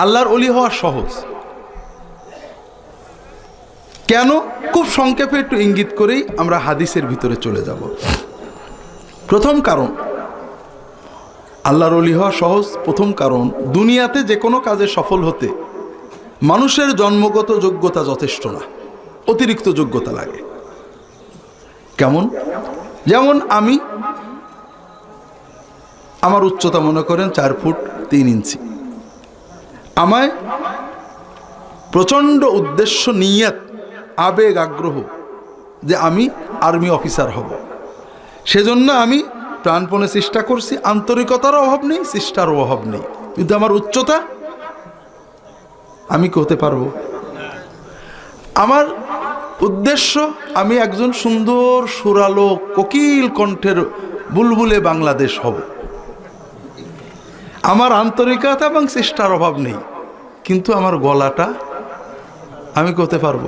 আল্লাহর অলি হওয়া সহজ। কেন? খুব সংক্ষেপে একটু ইঙ্গিত করেই আমরা হাদিসের ভিতরে চলে যাব। প্রথম কারণ, আল্লাহর অলি হওয়া সহজ। প্রথম কারণ, দুনিয়াতে যে কোনো কাজে সফল হতে মানুষের জন্মগত যোগ্যতা যথেষ্ট না। অতিরিক্ত যোগ্যতা লাগে। কেমন? যেমন আমি, আমার উচ্চতা মনে করেন চার ফুট তিন ইঞ্চি। আমায় প্রচণ্ড উদ্দেশ্য, নিয়ত, আবেগ, আগ্রহ যে আমি আর্মি অফিসার হব। সেজন্য আমি প্রাণপণে চেষ্টা করছি, আন্তরিকতার অভাব নেই, চেষ্টারও অভাব নেই। কিন্তু আমার উচ্চতা আমি কি হতে পারব। আমার উদ্দেশ্য, আমি একজন সুন্দর, সুরালো, কোকিল কণ্ঠের বুলবুলে বাংলাদেশ হব। আমার আন্তরিকতা এবং চেষ্টার অভাব নেই, কিন্তু আমার গলাটা আমি করতে পারব।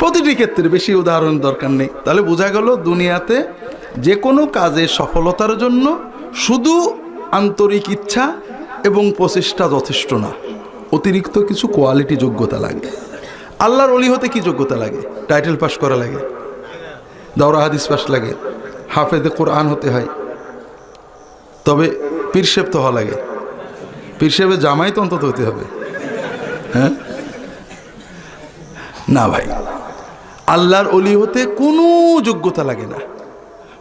প্রতিটি ক্ষেত্রে বেশি উদাহরণ দরকার নেই। তাহলে বোঝা গেল দুনিয়াতে যে কোনো কাজে সফলতার জন্য শুধু আন্তরিক ইচ্ছা এবং প্রচেষ্টা যথেষ্ট না, অতিরিক্ত কিছু কোয়ালিটি যোগ্যতা লাগে। আল্লাহর অলি হতে কি যোগ্যতা লাগে? টাইটেল পাস করা লাগে দৌরা হাদিস পাস লাগে হাফেদে কোরআন হতে হয়। তবে পীরশেব তো হওয়া লাগে। পীরশেবের জামাই তো অন্তত হতে হবে। হ্যাঁ? না ভাই, আল্লাহর অলি হতে কোনো যোগ্যতা লাগে না।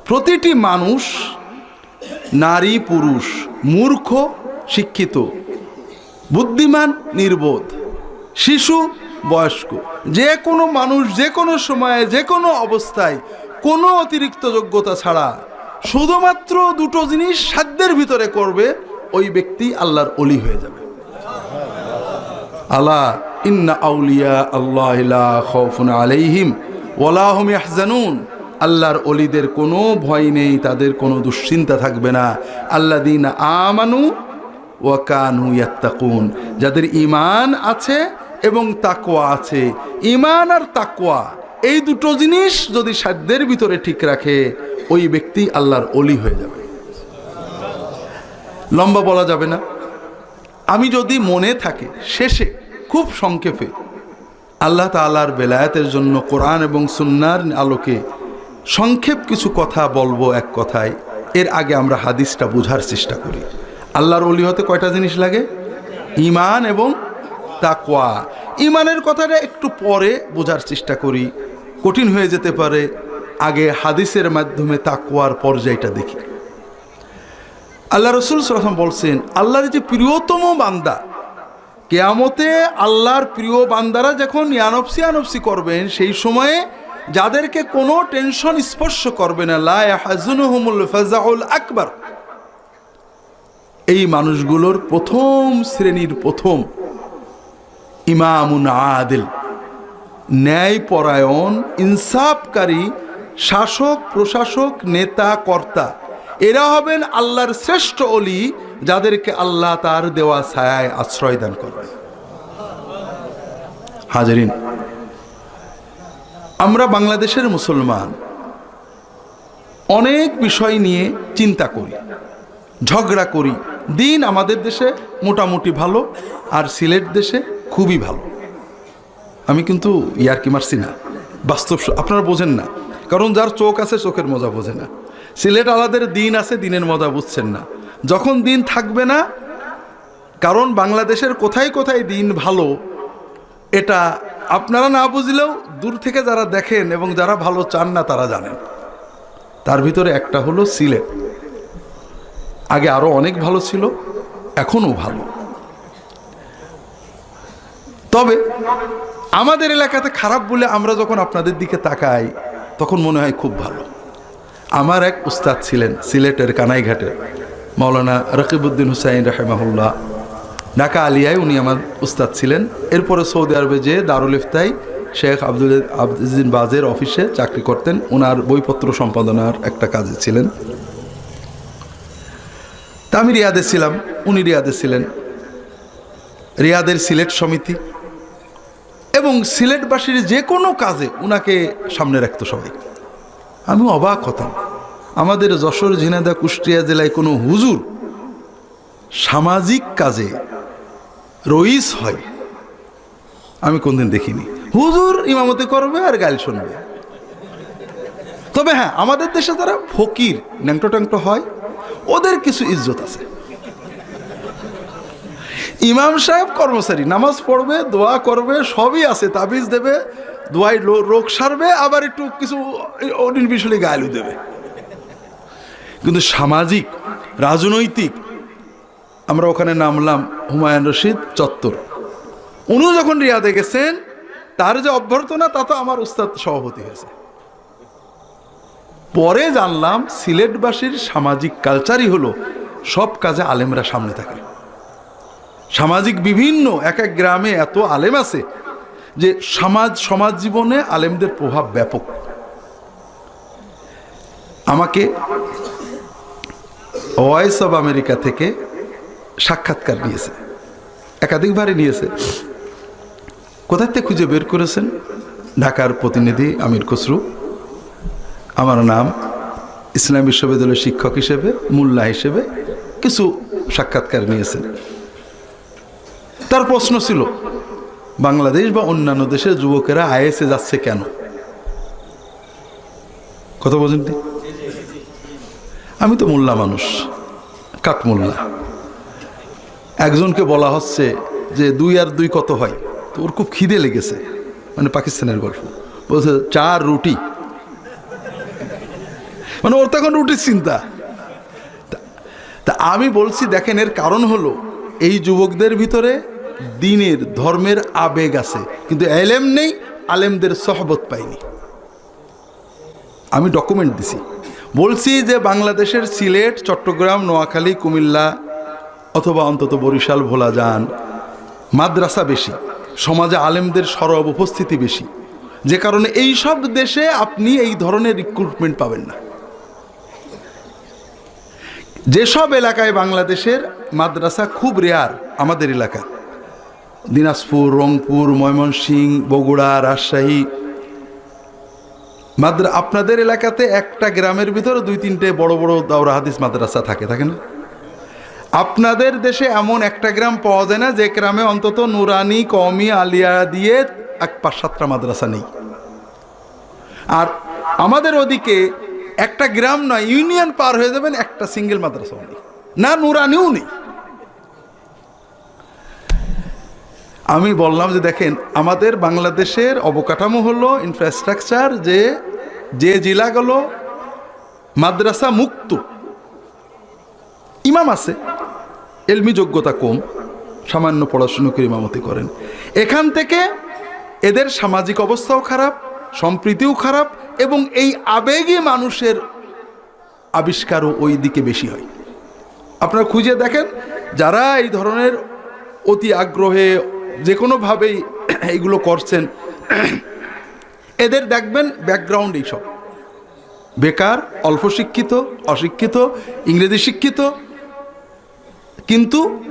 প্রতিটি মানুষ নারী, পুরুষ, মূর্খ, শিক্ষিত, বুদ্ধিমান, নির্বোধ, শিশু, বয়স্ক, যে কোনো মানুষ, যে কোনো সময়ে, যে কোনো অবস্থায় কোনো অতিরিক্ত যোগ্যতা ছাড়া শুধুমাত্র দুটো জিনিস সাধ্যের ভিতরে করবে, ওই ব্যক্তি আল্লাহর অলি হয়ে যাবে। আল্লাহ ইন্না আউলিয়া আল্লাহ লা খাউফুন আলাইহিম ওয়ালা হুম ইয়াহজানুন। আল্লাহর অলিদের কোনো ভয় নেই, তাদের কোনো দুশ্চিন্তা থাকবে না। আল্লাদিন আমানু ওয়াকানু ইয়াত্তাকুন। যাদের ইমান আছে এবং তাকওয়া আছে ইমান আর তাকওয়া এই দুটো জিনিস যদি সাধ্যের ভিতরে ঠিক রাখে, ওই ব্যক্তি আল্লাহর অলি হয়ে যাবে। লম্বা বলা যাবে না। আমি যদি মনে থাকে, শেষে খুব সংক্ষেপে, আল্লাহ তালার বেলায়েতের জন্য কোরআন এবং সুন্নার আলোকে সংক্ষেপ কিছু কথা বলব এক কথায়। এর আগে আমরা হাদিসটা বোঝার চেষ্টা করি। আল্লাহর অলি হতে কয়টা জিনিস লাগে? ইমান এবং তাকওয়া। ইমানের কথাটা একটু পরে বোঝার চেষ্টা করি। কঠিন হয়ে যেতে পারে, আগে হাদিসের মাধ্যমে তাকওয়ার পর্যায়টা দেখি। আল্লাহ রসুল সাল্লাম বলছেন, আল্লাহর যে প্রিয়তম বান্দা, কেয়ামতে আল্লাহর প্রিয় বান্দারা যখন ইয়ানফসি আনফসি করবেন, সেই সময়ে যাদেরকে কোনো টেনশন স্পর্শ করবে না লাহুমুল ফাজাউল আকবর। এই মানুষগুলোর প্রথম শ্রেণির প্রথম ইমামুন আদিল। ন্যায়পরায়ণ, ইনসাফকারী, শাসক, প্রশাসক, নেতা, কর্তা। এরা হবেন আল্লাহর শ্রেষ্ঠ অলি, যাদেরকে আল্লাহ তার দেওয়া ছায়ায় আশ্রয় দান করবেন। হাজারিন, আমরা বাংলাদেশের মুসলমান। অনেক বিষয় নিয়ে চিন্তা করি, ঝগড়া করি। দিন আমাদের দেশে মোটামুটি ভালো, আর সিলেট দেশে খুবই ভালো। আমি কিন্তু ইয়ারকি মারছি না? বাস্তব আপনারা বোঝেন না। কারণ যার চোখ আছে, চোখের মজা বোঝে না। সিলেট আলাদের দিন আছে, দিনের মজা বুঝছেন না। যখন দিন থাকবে না, কারণ বাংলাদেশের কোথায় কোথায় দিন ভালো, এটা আপনারা না বুঝলেও দূর থেকে যারা দেখেন এবং যারা ভালো চান না, তারা জানেন। তার ভিতরে একটা হলো সিলেট। আগে আরও অনেক ভালো ছিল, এখনও ভালো। তবে আমাদের এলাকাতে খারাপ বলে আমরা যখন আপনাদের দিকে তাকাই, তখন মনে হয় খুব ভালো। আমার এক উস্তাদ ছিলেন সিলেটের কানাইঘাটে মৌলানা রকিবউদ্দিন হুসাইন রাহেমাহুল্লাহ। ঢাকা আলিয়ায় উনি আমার উস্তাদ ছিলেন। এরপরে সৌদি আরবে যে দারুল ইফতাই শেখ আব্দুল আব্দুদ্দিন বাজের অফিসে চাকরি করতেন। ওনার বইপত্র সম্পাদনার একটা কাজে ছিলেন। তা আমি রিয়াদে ছিলাম, উনি রিয়াদে ছিলেন। রিয়াদের সিলেট সমিতি এবং সিলেটবাসীর যে কোনো কাজে উনাকে সামনে রাখতো সবাই। আমি অবাক হতাম। আমাদের যশোর ঝিনাদা কুষ্টিয়া জেলায় কোনো হুজুর সামাজিক কাজে রইস হয়? আমি কোনদিন দেখিনি। হুজুর ইমামতি করবে আর গাইল শুনবে। তবে হ্যাঁ আমাদের দেশে যারা ফকির ন্যাংটো ট্যাংটো হয়, ওদের কিছু ইজ্জত আছে। ইমাম সাহেব কর্মচারী, নামাজ পড়বে, দোয়া করবে, সবই আছে, তাবিজ দেবে দোয়াই রোগ সারবে, আবার একটু কিছু অনিল বিষয়ে গায়েলু দেবে। কিন্তু সামাজিক, রাজনৈতিক, আমরা ওখানে নামলাম হুমায়ুন রশিদ চত্বর। উনিও যখন রিয়াদে গেছেন, তার যে অভ্যর্থনা, তা তো আমার উস্তাদ সভাপতি হয়েছে। পরে জানলাম, সিলেটবাসীর সামাজিক কালচারই হলো, সব কাজে আলেমরা সামনে থাকে। সামাজিক বিভিন্ন, এক এক গ্রামে এত আলেম আছে যে সমাজ সমাজ জীবনে আলেমদের প্রভাব ব্যাপক। আমাকে ভয়েস অব আমেরিকা থেকে সাক্ষাৎকার নিয়েছে। একাধিকবারই নিয়েছে। কোথার থেকে খুঁজে বের করেছেন? ঢাকার প্রতিনিধি আমির খসরু। আমার নাম ইসলাম বিশ্ববিদ্যালয়ের শিক্ষক হিসেবে, মোল্লা হিসেবে কিছু সাক্ষাৎকার নিয়েছেন। প্রশ্ন ছিল, বাংলাদেশ বা অন্যান্য দেশের যুবকেরা আইএসএ যাচ্ছে কেন? কথা বোঝেন নি? আমি তো মোল্লা মানুষ কাঠমোল্লা একজনকে বলা হচ্ছে যে দুই আর দুই কত হয়? তো ওর খুব খিদে লেগেছে মানে পাকিস্তানের গল্প। বলছে, চার রুটি। মানে ওর তখন রুটির চিন্তা। তা আমি বলছি, দেখেন, এর কারণ হলো, এই যুবকদের ভিতরে দিনের ধর্মের আবেগ আছে, কিন্তু এলেম নেই, আলেমদের সহবত পাইনি। আমি ডকুমেন্ট দিছি। বলছি যে বাংলাদেশের সিলেট, চট্টগ্রাম, নোয়াখালী, কুমিল্লা অথবা অন্তত বরিশাল ভোলা যান, মাদ্রাসা বেশি, সমাজে আলেমদের সরব উপস্থিতি বেশি। যে কারণে এই সব দেশে আপনি এই ধরনের রিক্রুটমেন্ট পাবেন না। যেসব এলাকায় বাংলাদেশের মাদ্রাসা খুব রেয়ার আমাদের এলাকা দিনাজপুর, রংপুর ময়মনসিংহ বগুড়া, রাজশাহী। মাদ্রা আপনাদের এলাকাতে একটা গ্রামের ভিতরে দুই তিনটে বড় বড় দাওরা হাদিস মাদ্রাসা থাকে থাকে না? আপনাদের দেশে এমন একটা গ্রাম পাওয়া যায় না, যে গ্রামে অন্তত নুরানি কমি আলিয়া দিয়ে এক পাঁচ সাতটা মাদ্রাসা নেই। আর আমাদের ওদিকে একটা গ্রাম নয়, ইউনিয়ন পার হয়ে যাবেন একটা সিঙ্গেল মাদ্রাসাও নেই। না নুরানিও নেই। আমি বললাম যে দেখেন, আমাদের বাংলাদেশের অবকাঠামো হলো ইনফ্রাস্ট্রাকচার যে যে জেলাগুলো মাদ্রাসা মুক্ত। ইমাম আছে, এলমি যোগ্যতা কম, সামান্য পড়াশুনো করে ইমামতি করেন। এখান থেকে এদের সামাজিক অবস্থাও খারাপ, সম্প্রীতিও খারাপ, এবং এই আবেগে মানুষের আবিষ্কারও ওই দিকে বেশি হয়। আপনারা খুঁজে দেখেন, যারা এই ধরনের অতি আগ্রহে যে কোনোভাবেই এইগুলো করছেন। এদের দেখবেন ব্যাকগ্রাউন্ড এইসব। বেকার অল্প শিক্ষিত অশিক্ষিত, ইংরেজি শিক্ষিত। কিন্তু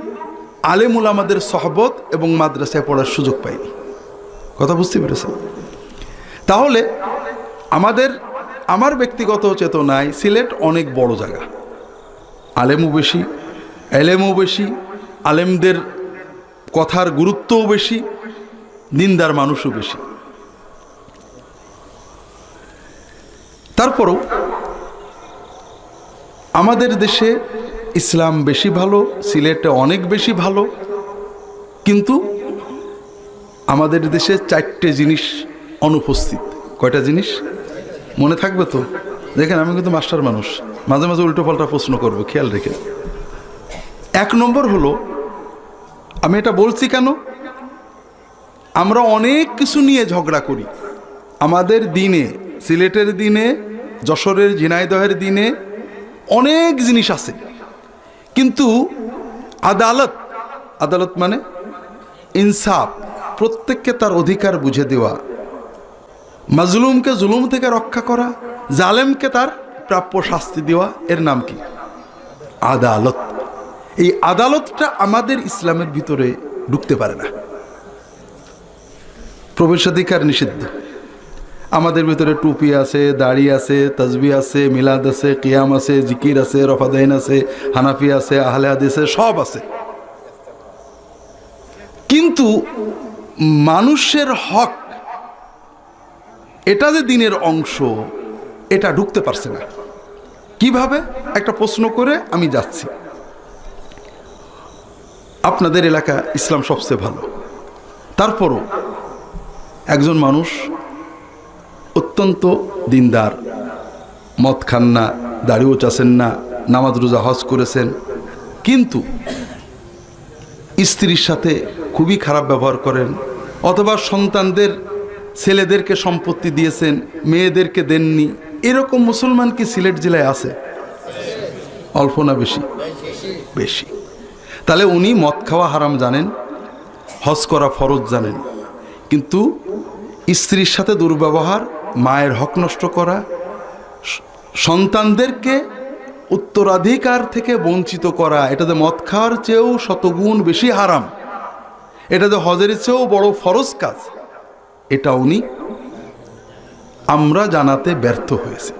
আলেমুল আমাদের সহবত এবং মাদ্রাসায় পড়ার সুযোগ পাইনি কথা বুঝতে পেরেছেন? তাহলে আমাদের, আমার ব্যক্তিগত চেতনায় সিলেট অনেক বড় জায়গা। আলেমও বেশি, এলেমও বেশি, আলেমদের কথার গুরুত্বও বেশি, নিন্দার মানুষও বেশি। তারপরও আমাদের দেশে ইসলাম বেশি ভালো, সিলেটে অনেক বেশি ভালো, কিন্তু আমাদের দেশে চারটে জিনিস অনুপস্থিত। কয়টা জিনিস? মনে থাকবে তো? দেখেন, আমি কিন্তু মাস্টার মানুষ। মাঝে মাঝে উল্টো পাল্টা প্রশ্ন করব, খেয়াল রেখে। এক নম্বর হলো আমি এটা বলছি কেন? আমরা অনেক কিছু নিয়ে ঝগড়া করি। আমাদের দিনে, সিলেটের দিনে, যশোরের ঝিনাইদহের দিনে অনেক জিনিস আছে। কিন্তু আদালত আদালত মানে ইনসাফ, প্রত্যেককে তার অধিকার বুঝে দেওয়া, মাজলুমকে জুলুম থেকে রক্ষা করা, জালেমকে তার প্রাপ্য শাস্তি দেওয়া, এর নাম কি? আদালত। এই আদালতটা আমাদের ইসলামের ভিতরে ঢুকতে পারে না। প্রবেশাধিকার নিষিদ্ধ। আমাদের ভিতরে টুপি আছে, দাড়ি আছে তসবি আছে, মিলাদ আছে, কিয়াম আছে, জিকির আছে, রফাদাইন আছে, হানাফি আছে, আহলে আছে সব আছে। কিন্তু মানুষের হক, এটা যে দিনের অংশ, এটা ঢুকতে পারছে না। কীভাবে? একটা প্রশ্ন করে আমি যাচ্ছি। আপনাদের এলাকা ইসলাম সবচেয়ে ভালো। তারপরও একজন মানুষ অত্যন্ত দিনদার, মদ খান না দাড়িও চাষেন না, নামাজ রোজা হজ করেছেন। কিন্তু স্ত্রীর সাথে খুবই খারাপ ব্যবহার করেন, অথবা সন্তানদের ছেলেদেরকে সম্পত্তি দিয়েছেন, মেয়েদেরকে দেননি। এরকম মুসলমান কি সিলেট জেলায় আছে? অল্প না বেশি? বেশি। তাহলে উনি মদ খাওয়া হারাম জানেন, হজ করা ফরজ জানেন। কিন্তু স্ত্রীর সাথে দুর্ব্যবহার, মায়ের হক নষ্ট করা, সন্তানদেরকে উত্তরাধিকার থেকে বঞ্চিত করা এটাতে মদ খাওয়ার চেয়েও শতগুণ বেশি হারাম। এটাতে হজের চেয়েও বড় ফরজ কাজ। এটা উনি আমরা জানাতে ব্যর্থ হয়েছে।